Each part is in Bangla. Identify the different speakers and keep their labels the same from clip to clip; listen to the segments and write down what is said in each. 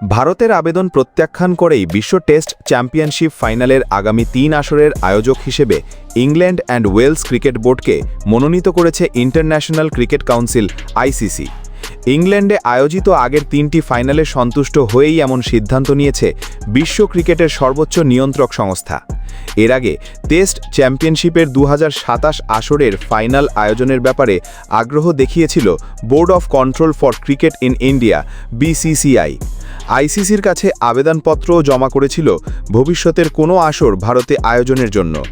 Speaker 1: ভারতের আবেদন প্রত্যাখ্যান করেই বিশ্ব টেস্ট চ্যাম্পিয়নশিপ ফাইনালের আগামী তিন আসরের আয়োজক হিসেবে ইংল্যান্ড অ্যান্ড ওয়েলস ক্রিকেট বোর্ডকে মনোনীত করেছে ইন্টারন্যাশনাল ক্রিকেট কাউন্সিল, আইসিসি। ইংল্যান্ডে আয়োজিত আগের তিনটি ফাইনালে সন্তুষ্ট হয়েই এমন সিদ্ধান্ত নিয়েছে বিশ্ব ক্রিকেটের সর্বোচ্চ নিয়ন্ত্রক সংস্থা। এর আগে টেস্ট চ্যাম্পিয়নশিপের দু হাজার সাতাশ আসরের ফাইনাল আয়োজনের ব্যাপারে আগ্রহ দেখিয়েছিল board of control for cricket in India, BCCI. আইসিসির কাছে আবেদনপত্র জমা করেছিল ভবিষ্যতের কোনো আসর ভারতে আয়োজনের জন্য।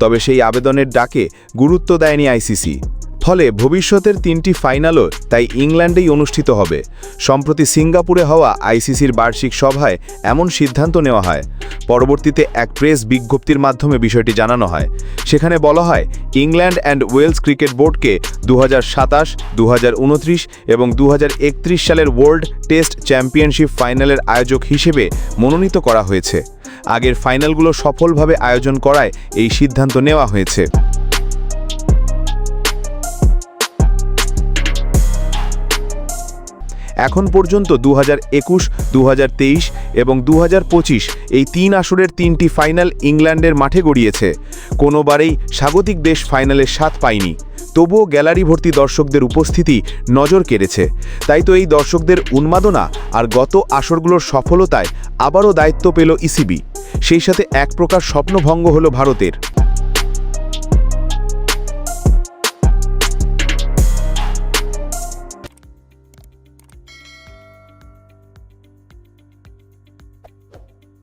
Speaker 1: তবে সেই আবেদনের ডাকে গুরুত্ব দেয়নি আইসিসি। ফলে ভবিষ্যতের তিনটি ফাইনালও তাই ইংল্যান্ডেই অনুষ্ঠিত হবে। সম্প্রতি সিঙ্গাপুরে হওয়া আইসিসির বার্ষিক সভায় এমন সিদ্ধান্ত নেওয়া হয়। পরবর্তীতে এক প্রেস বিজ্ঞপ্তির মাধ্যমে বিষয়টি জানানো হয়। সেখানে বলা হয়, ইংল্যান্ড অ্যান্ড ওয়েলস ক্রিকেট বোর্ডকে দু হাজার সাতাশ এবং দু হাজার একত্রিশ সালের ওয়ার্ল্ড টেস্ট চ্যাম্পিয়নশিপ ফাইনালের আয়োজক হিসেবে মনোনীত করা হয়েছে। আগের ফাইনালগুলো সফলভাবে আয়োজন করায় এই সিদ্ধান্ত নেওয়া হয়েছে। এখন পর্যন্ত দু হাজার একুশ দু হাজার তেইশ এবং দু হাজার পঁচিশ এই তিন আসরের তিনটি ফাইনাল ইংল্যান্ডের মাঠে গড়িয়েছে। কোনোবারেই স্বাগতিক দেশ ফাইনালের স্বাদ পায়নি। তবুও গ্যালারি ভর্তি দর্শকদের উপস্থিতি নজর কেড়েছে। তাই তো এই দর্শকদের উন্মাদনা আর গত আসরগুলোর সফলতায় আবারও দায়িত্ব পেল ইসিবি। সেই সাথে এক প্রকার স্বপ্নভঙ্গ হলো ভারতের।